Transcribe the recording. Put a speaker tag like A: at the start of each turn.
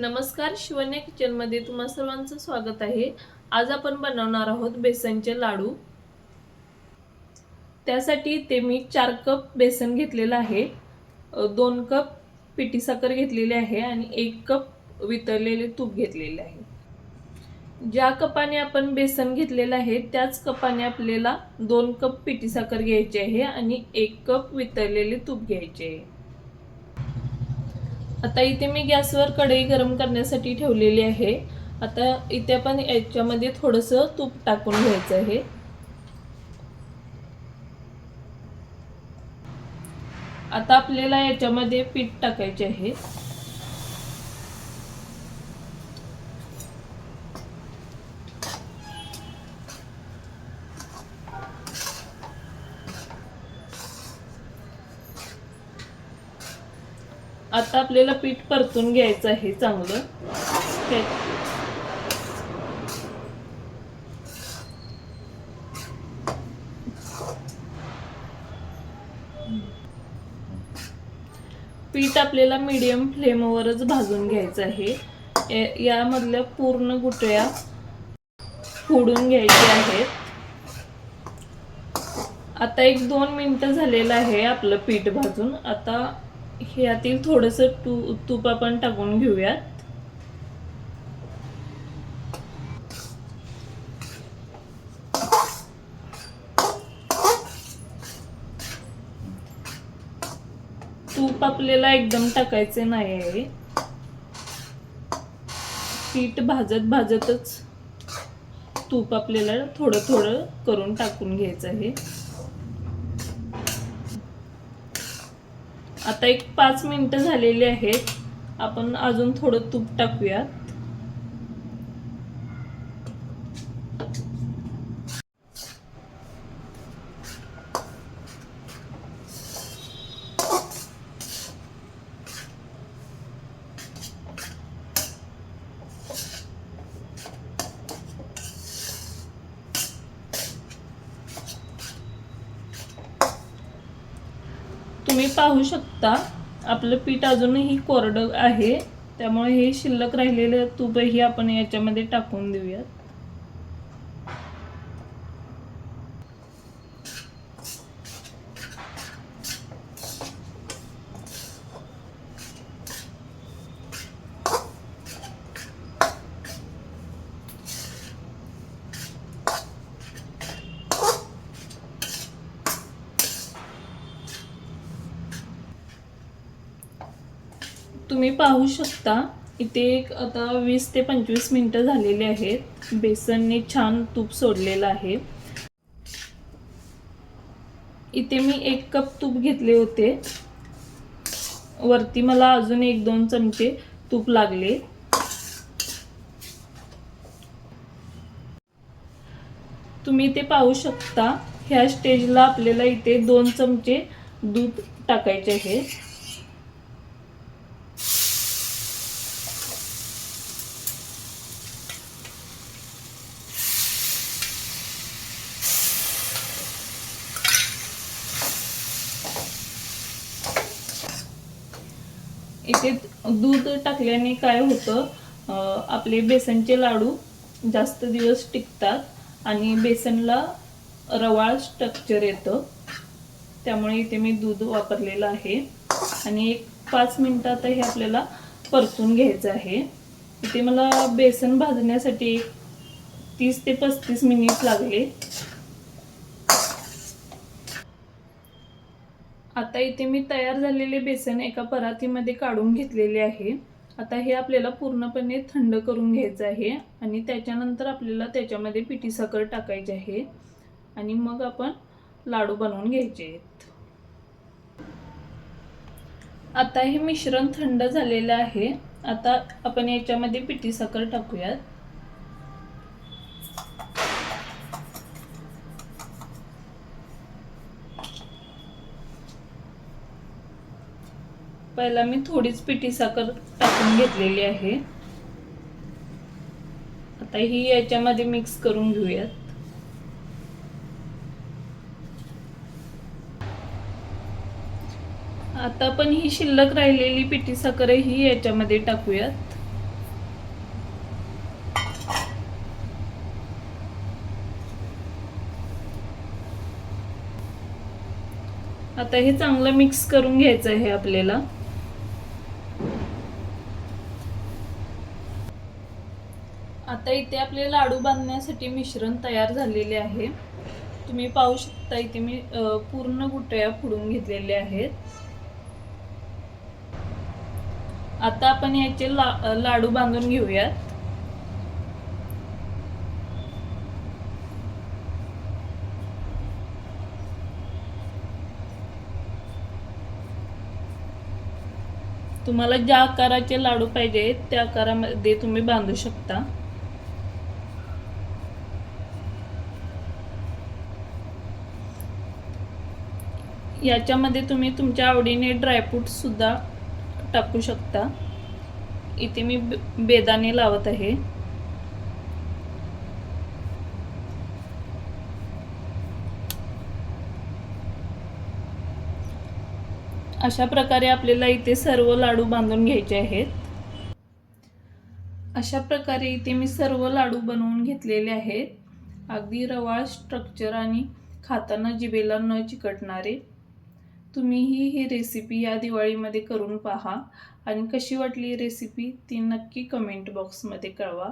A: नमस्कार शिवन्या किचनमध्ये तुम्हा सर्वांचं स्वागत आहे. आज आपण बनवणार आहोत बेसनचे लाडू. त्यासाठी ते मी चार कप बेसन घेतलेलं आहे. दोन कप पिठी साखर घेतलेली आहे आणि एक कप वितळलेले तूप घेतलेले आहे. ज्या कपाने आपण बेसन घेतलेलं आहे त्याच कपाने आपल्याला दोन कप पिठी साखर घ्यायची आहे आणि एक कप वितळलेले तूप घ्यायचे आहे. आता इथे मी गॅसवर कढई गरम करण्यासाठी ठेवलेली आहे. आता इथे आपण याच्यामध्ये थोडंसं तूप टाकून घ्यायचं आहे. आता आपल्याला याच्यामध्ये पीठ टाकायचे आहे. आता आपल्याला पीठ परतून घ्यायचं आहे चांगलं. पीठ आपल्याला मीडियम फ्लेमवरच भाजून घ्यायचं आहे. यामधल्या पूर्ण गुटळ्या फोडून घ्यायच्या आहेत. आता एक दोन मिनटं झालेलं आहे आपलं पीठ भाजून. आता ह्यातील थोडंसं तू तूप आपण टाकून घेऊयात. तूप आपल्याला एकदम टाकायचे नाही आहे. पीठ भाजत भाजतच तूप आपल्याला थोडं थोडं करून टाकून घ्यायचं आहे. आता एक पाच मिनटं झालेली आहेत. आपण अजून थोडं तूप टाकूयात. तुम्ही पाहू शकता आपलं पीठ अजूनही कोरडं आहे. त्यामुळे हे शिल्लक राहिलेलं तूपही आपण याच्यामध्ये टाकून देऊयात. तुम्ही पाहू शकता इथे एक आता वीस ते पंचवीस मिनटं झालेली आहेत. बेसनने छान तूप सोडलेलं आहे. इथे मी एक कप तूप घेतले होते. वरती मला अजून एक दोन चमचे तूप लागले. तुम्ही ते पाहू शकता ह्या स्टेजला आपल्याला इथे दोन चमचे दूध टाकायचे आहे. इथे दूध टाकल्याने काय होतं आपले बेसनचे लाडू जास्त दिवस टिकतात आणि बेसनला रवाळ स्ट्रक्चर येतं. त्यामुळे इथे मी दूध वापरलेलं आहे. आणि एक पाच मिनटात हे आपल्याला परतून घ्यायचं आहे. इथे मला बेसन भाजण्यासाठी एक तीस ते पस्तीस मिनिट लागले. आता इथे मी तयार झालेले बेसन एका परातीमध्ये काढून घेतलेले आहे. आता हे आपल्याला पूर्णपणे थंड करून घ्यायचं आहे आणि त्याच्यानंतर आपल्याला त्याच्यामध्ये पिठी साखर टाकायची आहे आणि मग आपण लाडू बनवून घ्यायचे आहेत. आता हे मिश्रण थंड झालेलं आहे. आता आपण याच्यामध्ये पिठी साखर टाकूयात. पहिला मी थोडीच पिठी साखर टाकून घेतलेली आहे. आता ही याच्यामध्ये मिक्स करून घेऊयात. आता पण ही शिल्लक राहिलेली पिठी साखर ही याच्यामध्ये टाकूयात. आता हे चांगलं मिक्स करून घ्यायचं आहे आपल्याला. आता इथे आपले लाडू बांधण्यासाठी मिश्रण तयार झालेले आहे. तुम्ही पाहू शकता इथे मी पूर्ण गुटळ्या फोडून घेतलेल्या आहेत. आता आपण याचे ला लाडू बांधून घेऊयात. तुम्हाला ज्या आकाराचे लाडू पाहिजे त्या आकारामध्ये तुम्ही बांधू शकता. याच्यामध्ये तुम्ही तुमच्या आवडीने ड्रायफ्रूट सुद्धा टाकू शकता. इथे मी बेदाणे लावत आहे. अशा प्रकारे आपल्याला इथे सर्व लाडू बांधून घ्यायचे आहेत. अशा प्रकारे इथे मी सर्व लाडू बनवून घेतलेले आहेत. अगदी रवाळ स्ट्रक्चर आणि खाताना जिभेला न चिकटणारे. तुम्हीही ही रेसिपी या दिवाळीमध्ये करून पहा. आणि कशी वाटली रेसिपी ती नक्की कमेंट बॉक्समध्ये कळवा.